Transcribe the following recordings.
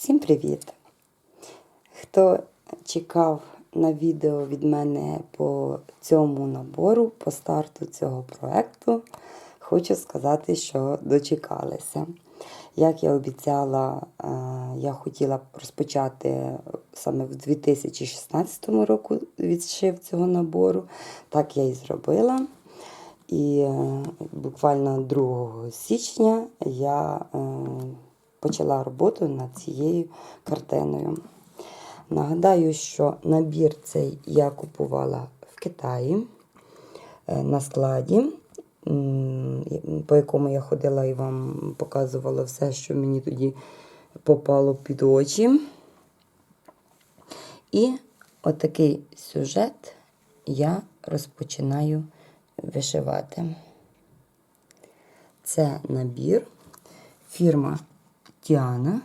Всім привіт! Хто чекав на відео від мене по цьому набору, по старту цього проекту, хочу сказати, що дочекалися. Як я обіцяла, е, я хотіла розпочати саме в 2016 року відшив цього набору. Так я і зробила. І е, буквально 2 січня я е, почала роботу над цією картиною. Нагадаю, що набір цей я купувала в Китаї е, на складі, по якому я ходила і вам показувала все, що мені тоді попало під очі. І отакий сюжет я розпочинаю вишивати. Це набір фірма Тіана.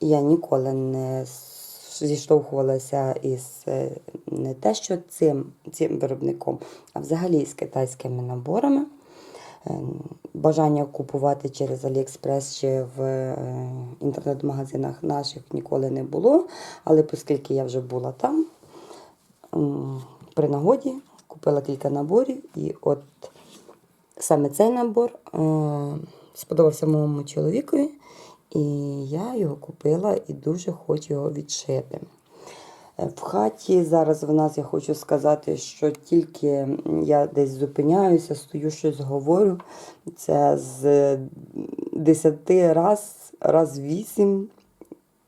Я ніколи не зіштовхувалася із е, не те, що цим, цим виробником, а взагалі з китайськими наборами. Е, Бажання купувати через Аліекспрес чи в е, інтернет-магазинах наших ніколи не було. Але оскільки я вже була там, при нагоді купила кілька наборів, і от саме цей набор сподобався моєму чоловікові, і я його купила і дуже хочу його відшити. Е, В хаті зараз в нас я хочу сказати, що тільки я десь зупиняюся, стою щось говорю. Це з 10 раз, раз 8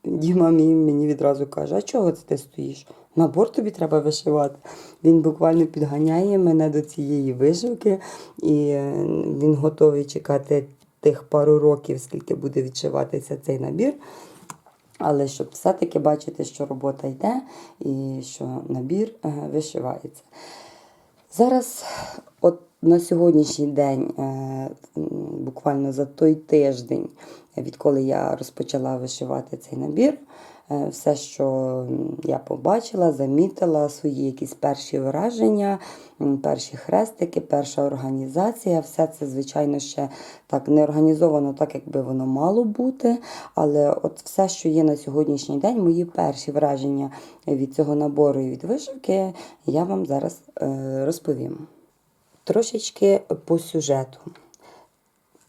Діма мій мені відразу каже, а чого це ти стоїш? Набор тобі треба вишивати. Він буквально підганяє мене до цієї вишивки, і е, він готовий чекати тих пару років, скільки буде відшиватися цей набір. Але щоб все-таки бачити, що робота йде і що набір е, вишивається. Зараз, от на сьогоднішній день, е, буквально за той тиждень, відколи я розпочала вишивати цей набір, все, що я побачила, замітила, свої якісь перші враження, перші хрестики, перша організація, все це, звичайно, ще так не організовано, так якби воно мало бути. Але от все, що є на сьогоднішній день, мої перші враження від цього набору і від вишивки, я вам зараз е, розповім. Трошечки по сюжету.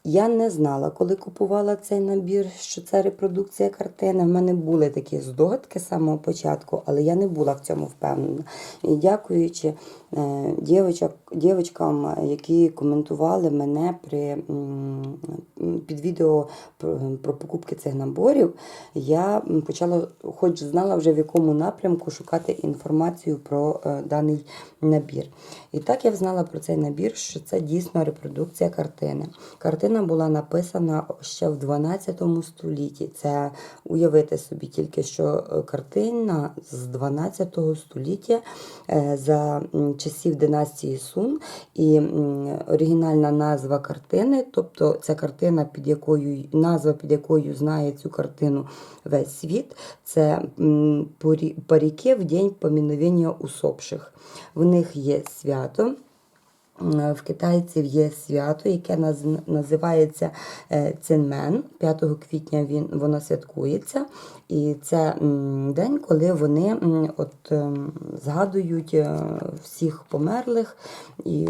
Я не знала, коли купувала цей набір, що це репродукція картини. В мене були такі здогадки з самого початку, але я не була в цьому впевнена. І дякуючи е, дівчат, які коментували мене при, під відео про, про покупки цих наборів, я почала, хоч знала вже в якому напрямку шукати інформацію про е, даний набір. І так я знала про цей набір, що це дійсно репродукція картини. Картина була написана ще в 12 столітті. Це уявити собі тільки, що е, картина з 12 століття е, за часів династії Сун. І оригінальна назва картини, тобто ця картина, під якою назва, під якою знає цю картину весь світ, це м, паріки в день поміновення усопших. В них є свято. В китайців є свято, яке наз- називається е, Цинмен. 5 квітня він, воно святкується. І це день, коли вони от, ем, згадують е, всіх померлих і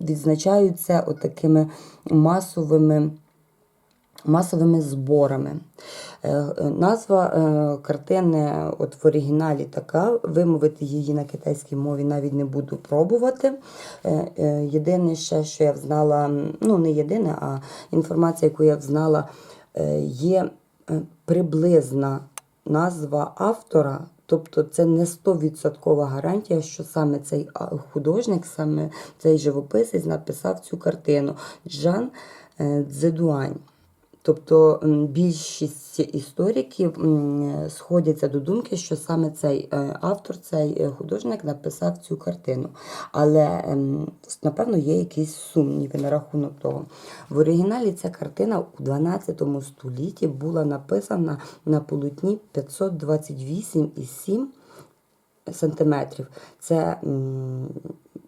відзначаються от такими масовими масовими зборами. Е, е, Назва е, картини от в оригіналі така. Вимовити її на китайській мові навіть не буду пробувати. Єдине ще, що я взнала, ну не єдине, а інформація, яку я взнала, є приблизна назва автора. Тобто це не 100% гарантія, що саме цей художник, саме цей живописець написав цю картину. Джан Цзедуань. Тобто більшість істориків сходяться до думки, що саме цей е, автор, цей е, художник написав цю картину. Але ем, напевно є якісь сумніви на рахунок того. В оригіналі ця картина у 12 столітті була написана на полотні 528,7 сантиметрів. Це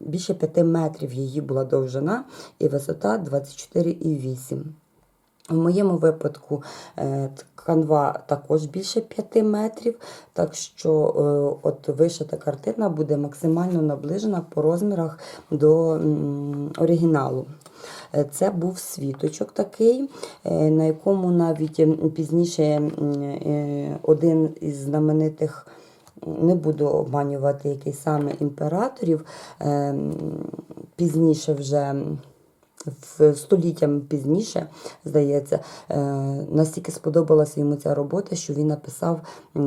більше 5 метрів її була довжина і висота 24,8. В моєму випадку е, канва також більше 5 метрів, так що е, от вишита картина буде максимально наближена по розмірах до оригіналу. Е, Це був світочок такий, на якому навіть пізніше один із знаменитих. Не буду обманювати який саме імператорів. Пізніше вже століттям пізніше, здається, е, настільки сподобалася йому ця робота, що він написав е,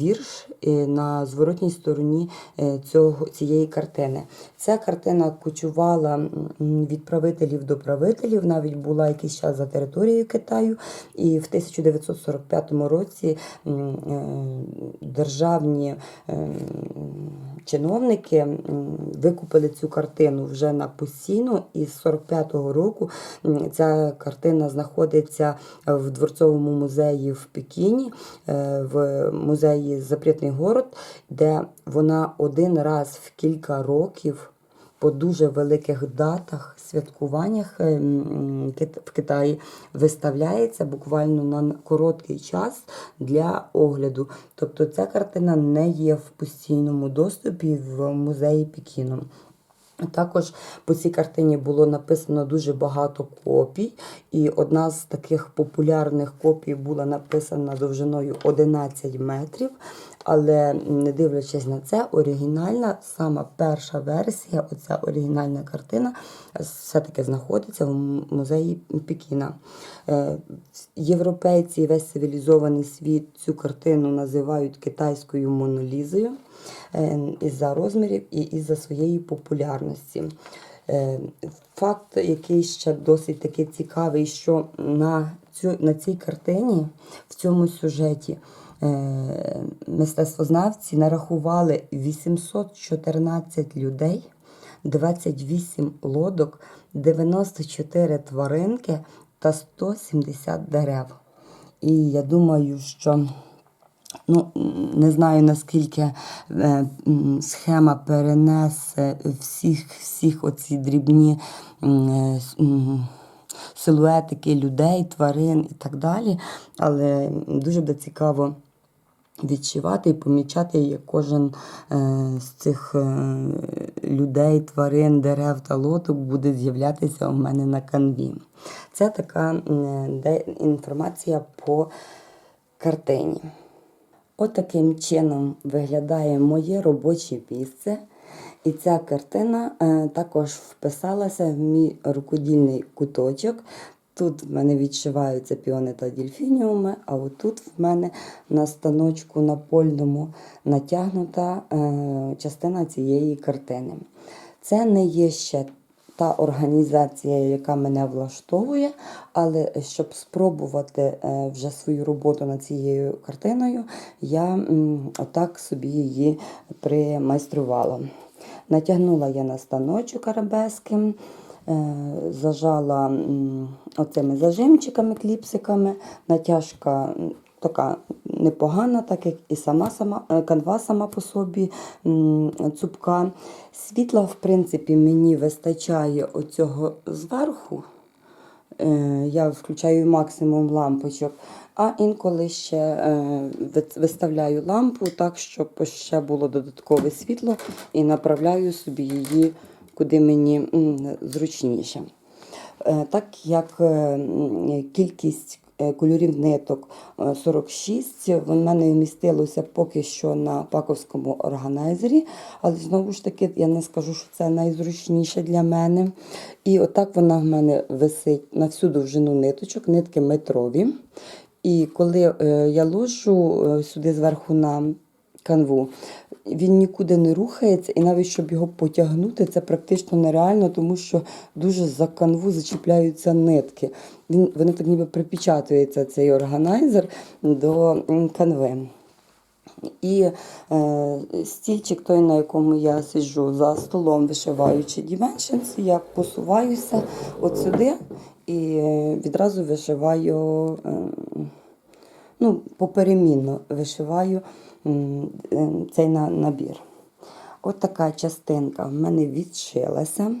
вірш е, на зворотній стороні цього, цієї картини. Ця картина кочувала від правителів до правителів, навіть була якийсь час за територією Китаю, і в 1945 році державні чиновники викупили цю картину вже на постійно, і з 45-го року ця картина знаходиться в дворцовому музеї в Пекіні, е, в музеї Запретний город, де вона один раз в кілька років. По дуже великих датах, святкуваннях е, в Китаї виставляється буквально на короткий час для огляду. Тобто ця картина не є в постійному доступі в музеї Пекіну. Також по цій картині було написано дуже багато копій, і одна з таких популярних копій була написана довжиною 11 метрів. Але не дивлячись на це, оригінальна, сама перша версія, оця оригінальна картина, все-таки знаходиться в музеї Пекіна. Е, Європейці і весь цивілізований світ цю картину називають китайською монолізою е, із-за розмірів і із-за своєї популярності. Е, Факт, який ще досить таки цікавий, що на, цю, на цій картині, в цьому сюжеті, мистецтвознавці нарахували 814 людей, 28 лодок, 94 тваринки та 170 дерев. І я думаю, що Ну, не знаю наскільки е, схема перенесе всіх, всіх оці дрібні е, силуетики людей, тварин і так далі. Але дуже буде цікаво відчувати і помічати, як кожен е, з цих е, людей, тварин, дерев та лоток буде з'являтися у мене на канві. Це така інформація по картині. Отаким чином виглядає моє робоче місце. І ця картина е, також вписалася в мій рукодільний куточок. Тут в мене відшиваються піони та дельфініуми, а отут в мене на станочку напольному натягнута е, частина цієї картини. Це не є ще та організація, яка мене влаштовує, але щоб спробувати е, вже свою роботу над цією картиною, я отак собі її примайструвала. Натягнула я на станочок арабеским, е, зажала оцими зажимчиками, кліпсиками, натяжка така непогана, так як і сама, сама е, канва сама по собі цупка. Світла, в принципі, мені вистачає оцього зверху. Е, Я включаю максимум лампочок, а інколи ще е, виставляю лампу так, щоб ще було додаткове світло, і направляю собі її куди мені зручніше. Е, Так як е, кількість е, кольорів ниток е, 46, в мене вмістилося поки що на паковському органайзері, але знову ж таки я не скажу, що це найзручніше для мене. І отак вона в мене висить на всю довжину ниточок, нитки метрові. І коли я ложу сюди зверху на канву, він нікуди не рухається, і навіть щоб його потягнути, це практично нереально, тому що дуже за канву зачіпляються нитки. Він, вони так ніби припечатується цей органайзер до канви. І е, стільчик той, на якому я сиджу за столом, вишиваючи Dimensions, я посуваюся от сюди і е, відразу вишиваю, е, ну, поперемінно вишиваю цей набір. От така частинка в мене відшилася.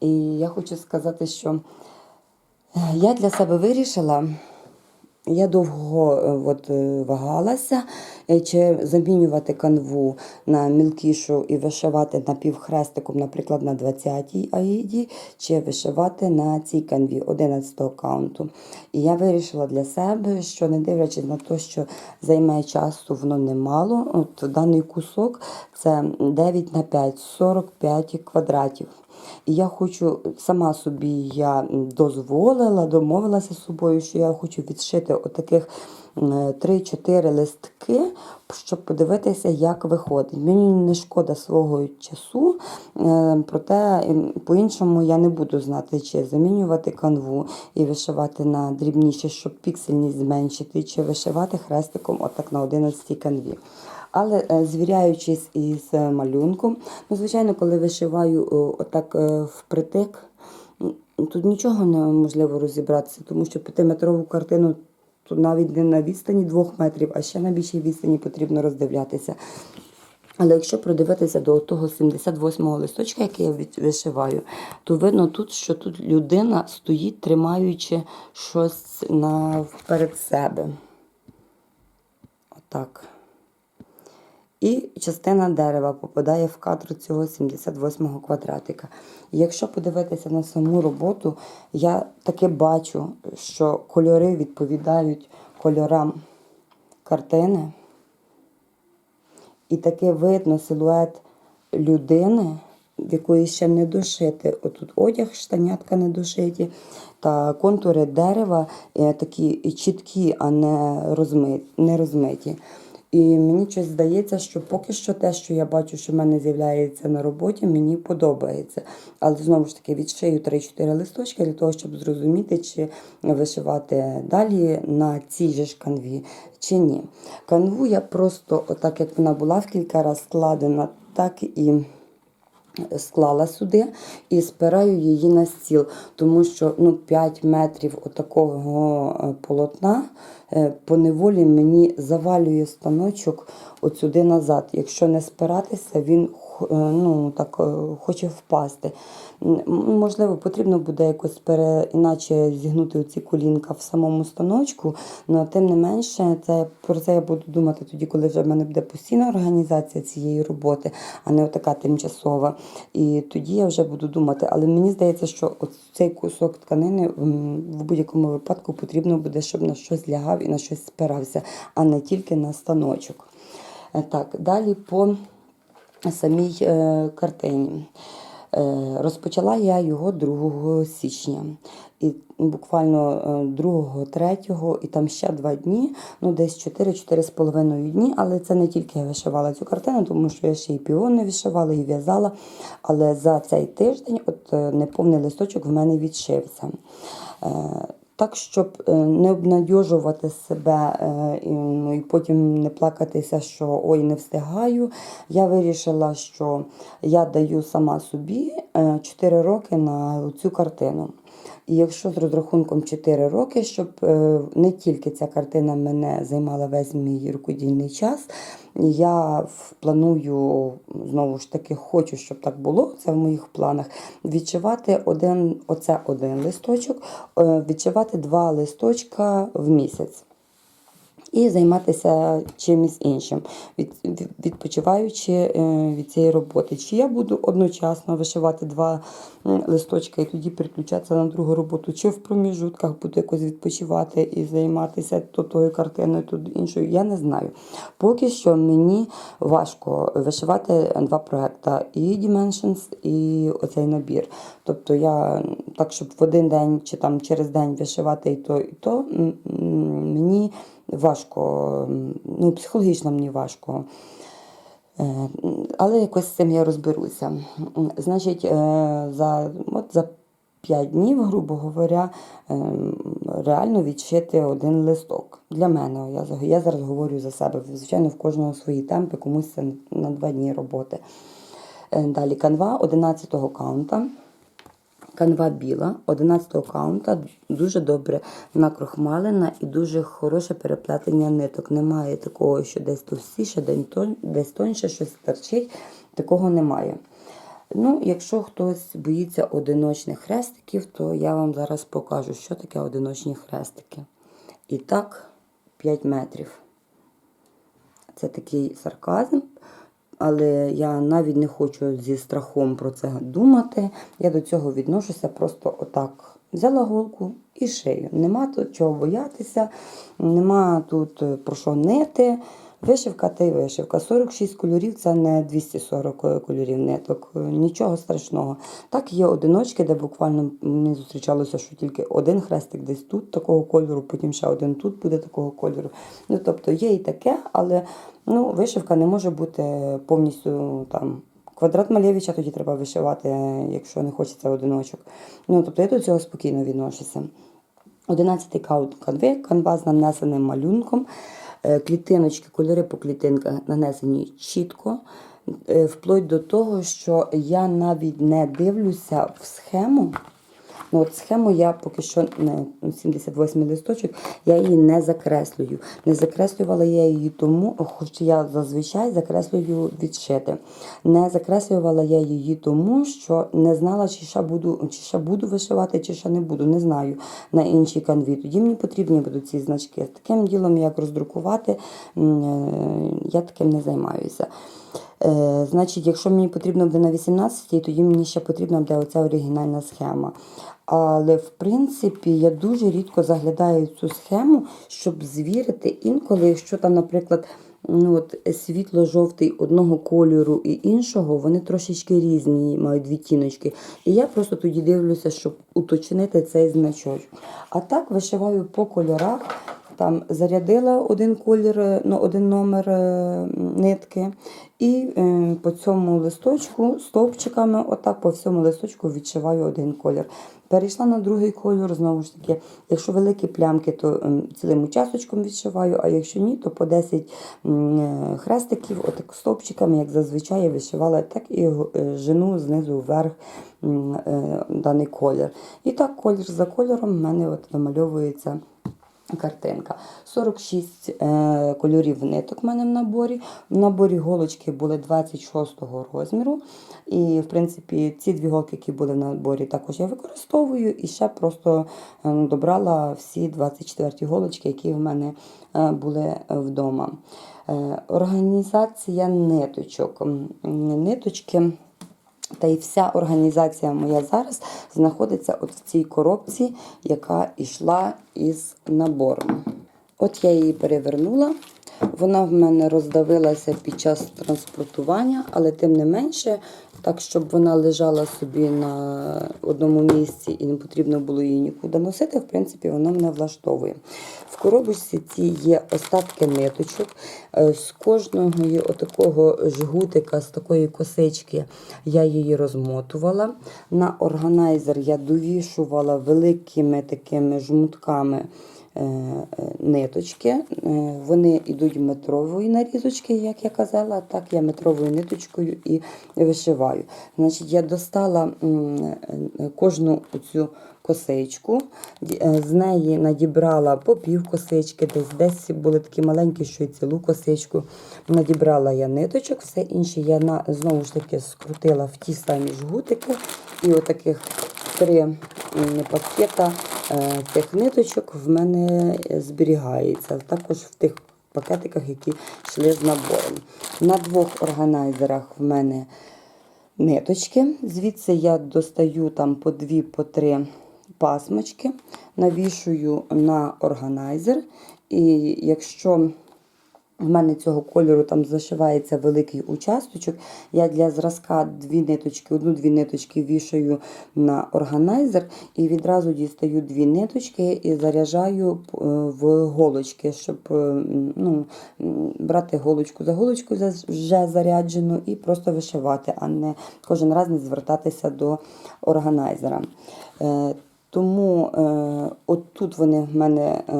І я хочу сказати, що Я для себе вирішила, я довго е, от, е, вагалася, е, чи замінювати канву на мілкішу і вишивати напівхрестиком, наприклад, на 20-й аїді, чи вишивати на цій канві 11 каунту. І я вирішила для себе, що не дивлячись на те, що займає часу, воно немало. От даний кусок це 9 на 5, 45 квадратів. І я хочу сама собі я дозволила, домовилася з собою, що я хочу відшити отаких м, 3-4 листки, щоб подивитися, як виходить. Мені не шкода свого часу, е, проте по-іншому я не буду знати, чи замінювати канву і вишивати на дрібніше, щоб піксельність зменшити, чи вишивати хрестиком отак на 11 канві. Але е, звіряючись із е, малюнком, ну, звичайно, коли вишиваю отак е, впритик, тут нічого неможливо розібратися, тому що п'ятиметрову картину тут навіть не на відстані двох метрів, а ще на більшій відстані потрібно роздивлятися. Але якщо придивитися до того 78-го листочка, який я вишиваю, то видно тут, що тут людина стоїть, тримаючи щось на, перед себе. Отак. І частина дерева попадає в кадр цього 78-го квадратика. Якщо подивитися на саму роботу, я таки бачу, що кольори відповідають кольорам картини. І таке видно силует людини, в якої ще не дошити. Отут одяг, штанятка не дошиті, та контури дерева е, такі чіткі, а не розмиті. І мені щось здається, що поки що те, що я бачу, що в мене з'являється на роботі, мені подобається. Але знову ж таки відшию 3-4 листочки для того, щоб зрозуміти, чи вишивати далі на цій же ж канві, чи ні. Канву я просто, отак як вона була в кілька разів складена, так і склала сюди і спираю її на стіл, тому що ну, 5 метрів отакого полотна е, по неволі мені завалює станочок от сюди назад. Якщо не спиратися, він е, ну, так, е, хоче впасти. Можливо, потрібно буде якось пере, іначе зігнути оці колінка в самому станочку, але тим не менше, це, про це я буду думати тоді, коли вже в мене буде постійна організація цієї роботи, а не така тимчасова. І тоді я вже буду думати. Але мені здається, що цей кусок тканини в будь-якому випадку потрібно буде, щоб на щось лягав і на щось спирався, а не тільки на станочок. Е, Так, далі по самій е, картині. Е, Розпочала я його 2 січня. І буквально 2, 3 і там ще два дні, ну десь 4-4,5 дні. Але це не тільки я вишивала цю картину, тому що я ще і піони вишивала, і в'язала. Але за цей тиждень от е, неповний листочок в мене відшився. Е, Так, щоб е, не обнадьожувати себе е, і, ну, і потім не плакатися, що ой, не встигаю. Я вирішила, що я даю сама собі 4 роки на цю картину. І якщо з розрахунком 4 роки, щоб е, не тільки ця картина мене займала весь мій рукодільний час, я планую знову ж таки, хочу, щоб так було. Це в моїх планах. Відчувати один, оце один листочок, е, відчувати два листочка в місяць. І займатися чимось іншим, від, від- відпочиваючи е, від цієї роботи. Чи я буду одночасно вишивати два м, листочка і тоді переключатися на другу роботу, чи в проміжутках буду якось відпочивати і займатися то тою картиною, то іншою, я не знаю. Поки що мені важко вишивати два проекти: і Dimensions, і оцей набір. Тобто я так, щоб в один день чи там через день вишивати і то, і то, мені важко, ну, психологічно мені важко. Е, Але якось з цим я розберуся. Значить, е, за, от за 5 днів, грубо говоря, ем, реально відшити один листок. Для мене, я, я зараз говорю за себе. Звичайно, в кожного свої темпи, комусь це на 2 дні роботи. Е, Далі канва 11-го каунта. Канва біла 11-го каунта дуже добре накрохмалена і дуже хороше переплетення ниток. Немає такого, що десь товстіше, десь тоньше щось торчить. Такого немає. Ну, якщо хтось боїться одиночних хрестиків, то я вам зараз покажу, що таке одиночні хрестики. І так, 5 метрів. Це такий сарказм, але я навіть не хочу зі страхом про це думати. Я до цього відношуся просто отак. Взяла голку і шию. Нема тут чого боятися, нема тут е, про що нити. Вишивка та й вишивка. 46 кольорів це не 240 кольорів ниток. Е, Нічого страшного. Так є одиночки, де буквально мені зустрічалося, що тільки один хрестик десь тут такого кольору, потім ще один тут буде такого кольору. Ну тобто є і таке, але ну, вишивка не може бути повністю там. Квадрат Малєвича тоді треба вишивати, якщо не хочеться одиночок. Ну, тобто я до цього спокійно відношуся. 11 каут канви, канва з нанесеним малюнком. Е, Клітиночки, кольори по клітинках нанесені чітко, е, вплоть до того, що я навіть не дивлюся в схему. Ну, от схему я поки що не 78 листочок, я її не закреслюю. Не закреслювала я її тому, хоч я зазвичай закреслюю відшити. Не закреслювала я її тому, що не знала, чи ще буду, чи ще буду вишивати, чи ще не буду. Не знаю на іншій канві. Тоді мені потрібні будуть ці значки. Таким ділом, як роздрукувати, е, я таким не займаюся. Е, значить, якщо мені потрібно буде на 18, тоді мені ще потрібна буде оця оригінальна схема. Але в принципі я дуже рідко заглядаю цю схему, щоб звірити інколи, якщо там, наприклад, ну от світло-жовтий одного кольору і іншого, вони трошечки різні, мають відтіночки. І я просто тоді дивлюся, щоб уточнити цей значок. А так вишиваю по кольорах. Там зарядила один колір, е, ну, один номер е, нитки, і е, по цьому листочку стовпчиками, отак по всьому листочку відшиваю один колір. Перейшла на другий кольор, знову ж таки, якщо великі плямки, то ем, цілим участочком відшиваю, а якщо ні, то по 10 е, хрестиків, отак стовпчиками, як зазвичай я вишивала, так і жену знизу вверх даний колір. І так колір за кольором в мене от вимальовується картинка. 46 е, кольорів ниток в мене в наборі. В наборі голочки були 26 розміру. І, в принципі, ці дві голки, які були в наборі, також я використовую. І ще просто е, добрала всі 24 голочки, які в мене е, були вдома. Е, організація ниточок. Ниточки. Та й вся організація моя зараз знаходиться от в цій коробці, яка йшла із набором. От я її перевернула. Вона в мене роздавилася під час транспортування, але тим не менше, так щоб вона лежала собі на одному місці і не потрібно було її нікуди носити, в принципі, вона мене влаштовує. В коробочці цій є остатки ниточок. Е, З кожного є отакого жгутика, з такої косички я її розмотувала. На органайзер я довішувала великими такими жмутками ниточки. Е, Вони йдуть метрової нарізочки, як я казала, так я метровою ниточкою і вишиваю. Значить, я достала е, кожну оцю косичку, е, з неї надібрала по пів косички, десь десь були такі маленькі, що й цілу косичку. Надібрала я ниточок, все інше я на, знову ж таки скрутила в ті самі жгутики. І отаких три пакета е, цих ниточок в мене зберігається. Також в тих пакетиках, які йшли з набором. На двох органайзерах в мене ниточки. Звідси я достаю там по дві, по три пасмочки, навішую на органайзер. І якщо в мене цього кольору там зашивається великий участочок. Я для зразка дві ниточки, одну-дві ниточки вішаю на органайзер і відразу дістаю дві ниточки і заряджаю е, в голочки, щоб е, ну, брати голочку за голочку вже заряджену і просто вишивати, а не кожен раз не звертатися до органайзера. Тому е, от тут вони в мене е,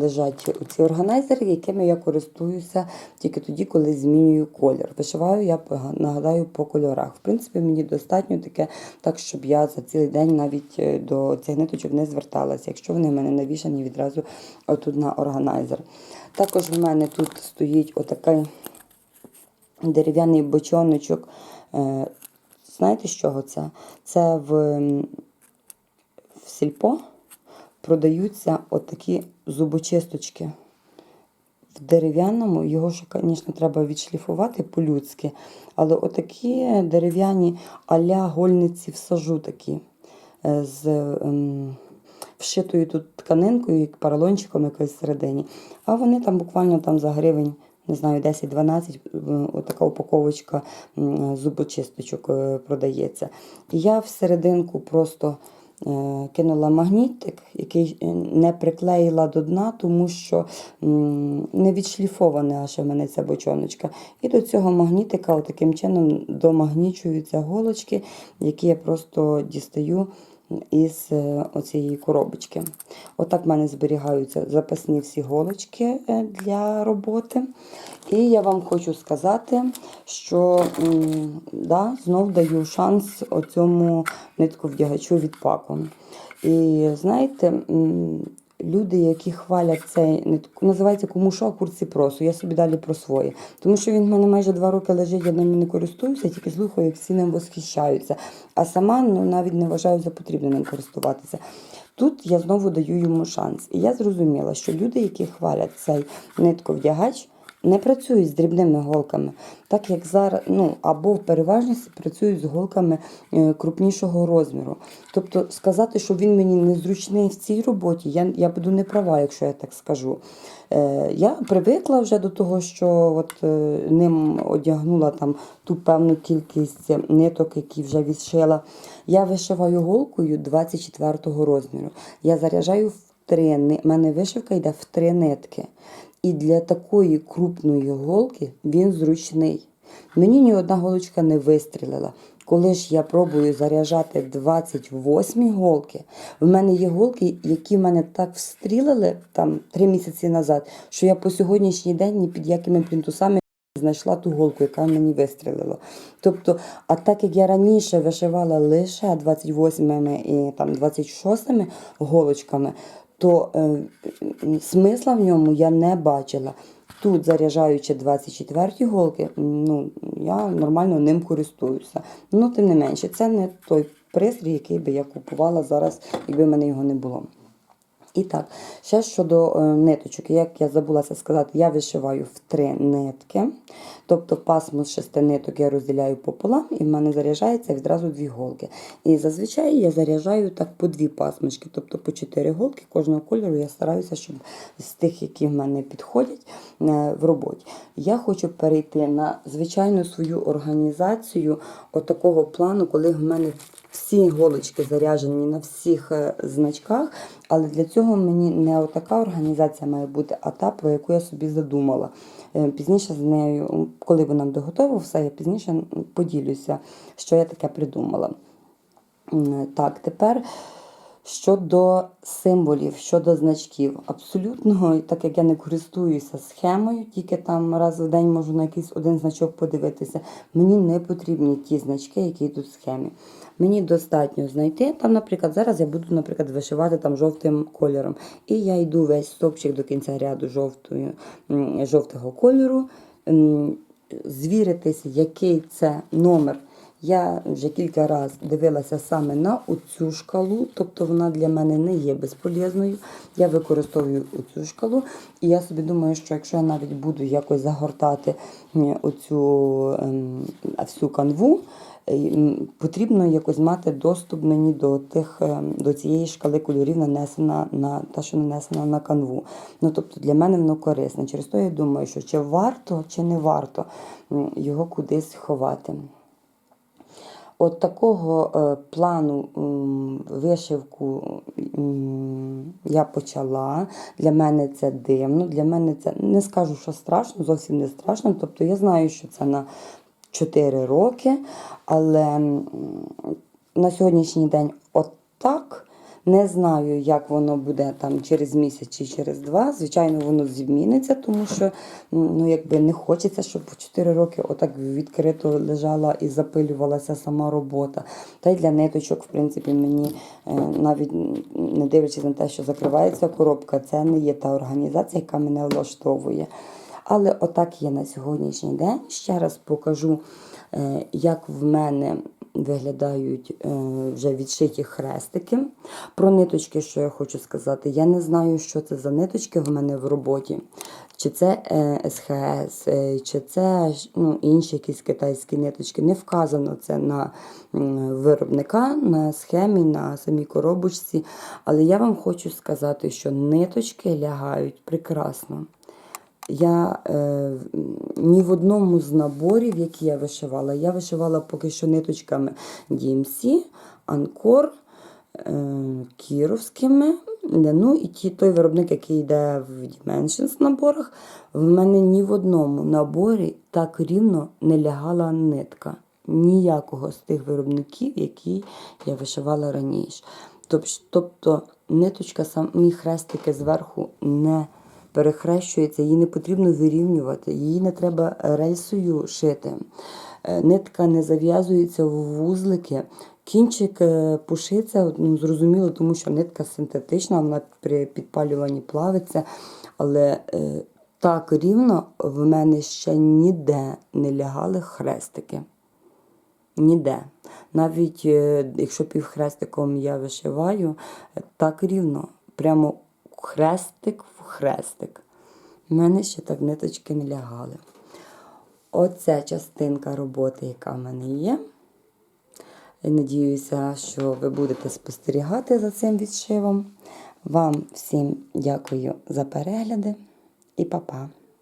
лежать ці органайзери, якими я користуюся тільки тоді, коли змінюю колір. Вишиваю я нагадаю по кольорах. В принципі, мені достатньо таке, так щоб я за цілий день навіть е, до цих ниточок не зверталася, якщо вони в мене навішані відразу отут на органайзер. Також в мене тут стоїть отакий дерев'яний бочоночок е, Знаєте, з чого це? Це в, в сільпо продаються отакі зубочисточки. В дерев'яному його ж, звісно, треба відшліфувати по-людськи. Але отакі дерев'яні аля гольниці в сажу такі е, з ем, вшитою тут тканинкою, як поролончиком якось всередині. А вони там буквально там за гривень, не знаю, 10-12, е, отака упаковочка зубочисточок е, продається. І я всерединку просто кинула магнітик, який е, не приклеїла до дна, тому що не відшліфована аж в мене ця бочоночка. І до цього магнітика таким чином домагнічуються голочки, які я просто дістаю із цієї оцієї коробочки. Отак в мене зберігаються запасні всі голочки е, для роботи. І я вам хочу сказати, що да, знов даю шанс оцьому нитковдягачу від паку. І знаєте, люди, які хвалять цей називається кому а курці просу. Я собі далі про своє. Тому що він в мене майже два роки лежить, я ним не користуюся, тільки слухаю, як всі ним восхищаються. А сама ну, навіть не вважаю за потрібне ним користуватися. Тут я знову даю йому шанс. І я зрозуміла, що люди, які хвалять цей нитковдягач, не працюють з дрібними голками, так як зараз, ну або в переважності працюють з голками е, крупнішого розміру. Тобто сказати, що він мені незручний в цій роботі, я, я буду не права, якщо я так скажу. Е, я привикла вже до того, що от, е, ним одягнула там ту певну кількість ниток, які вже відшила. Я вишиваю голкою 24 розміру. Я заряджаю в три. в мене вишивка йде в три нитки. І для такої крупної голки він зручний. Мені ні одна голочка не вистрілила. Коли ж я пробую заряджати 28 голки, в мене є голки, які мене так встрілили там три місяці назад, що я по сьогоднішній день ні під якими плінтусами знайшла ту голку, яка мені вистрілила. Тобто, а так як я раніше вишивала лише 28 і там 26 голочками, то е, смисла в ньому я не бачила. Тут, заряджаючи 24 голки, ну, я нормально ним користуюся. Ну, тим не менше, це не той пристрій, який би я купувала зараз, якби в мене його не було. І так, ще щодо е, ниточок, як я забула це сказати, я вишиваю в три нитки. Тобто пасмо з шести ниток я розділяю пополам, і в мене заряджається відразу дві голки. І зазвичай я заряджаю так по дві пасмочки, тобто по чотири голки кожного кольору. Я стараюся, щоб з тих, які в мене підходять е, в роботі. Я хочу перейти на звичайну свою організацію отакого плану, коли в мене всі голочки заряжені на всіх е, значках, але для цього мені не отака організація має бути, а та, про яку я собі задумала. Е, Пізніше з нею, коли вона буде готова, все, я пізніше поділюся, що я таке придумала. Так, тепер щодо символів, щодо значків. Абсолютно, так як я не користуюся схемою, тільки там раз в день можу на якийсь один значок подивитися. Мені не потрібні ті значки, які йдуть в схемі. Мені достатньо знайти. Там, наприклад, зараз я буду, наприклад, вишивати там жовтим кольором. І я йду весь стовпчик до кінця ряду жовтою, жовтого кольору, звіритися, який це номер. Я вже кілька разів дивилася саме на оцю шкалу, тобто вона для мене не є безполезною. Я використовую оцю шкалу, і я собі думаю, що якщо я навіть буду якось загортати оцю ем, всю канву, е, потрібно якось мати доступ мені до тих ем, до цієї шкали кольорів, нанесена на та, що нанесена на канву. Ну тобто для мене воно корисне. Через то я думаю, що чи варто, чи не варто його кудись ховати. От такого е, плану вишивку я почала. Для мене це дивно. Для мене це не скажу, що страшно, зовсім не страшно. Тобто я знаю, що це на 4 роки, але на сьогоднішній день отак. Не знаю, як воно буде там через місяць чи через два. Звичайно, воно зміниться, тому що ну, якби не хочеться, щоб в 4 роки отак відкрито лежала і запилювалася сама робота. Та й для ниточок, в принципі, мені е, навіть не дивлячись на те, що закривається коробка, це не є та організація, яка мене влаштовує. Але отак є на сьогоднішній день. Ще раз покажу, е, як в мене виглядають е, вже відшиті хрестики. Про ниточки, що я хочу сказати, я не знаю, що це за ниточки в мене в роботі. Чи це е, СХС, е, чи це ну, інші якісь китайські ниточки. Не вказано це на виробника, на схемі, на самій коробочці. Але я вам хочу сказати, що ниточки лягають прекрасно. Я е, ні в одному з наборів, які я вишивала, я вишивала поки що ниточками DMC, Анкор, е, кіровськими. Ну і ті, той виробник, який йде в Dimensions наборах, в мене ні в одному наборі так рівно не лягала нитка. Ніякого з тих виробників, які я вишивала раніше. Тоб- Тобто ниточка, самі хрестики зверху не перехрещується, її не потрібно вирівнювати, її не треба рейсою шити. Е, Нитка не зав'язується в вузлики. Кінчик е, пушиться, ну, зрозуміло, тому що нитка синтетична, вона при підпалюванні плавиться. Але е, так рівно в мене ще ніде не лягали хрестики. Ніде. Навіть е, якщо півхрестиком я вишиваю, е, так рівно, прямо хрестик в хрестик. У мене ще так ниточки не лягали. Оце частинка роботи, яка в мене є. Я надіюся, що ви будете спостерігати за цим відшивом. Вам всім дякую за перегляди і па-па.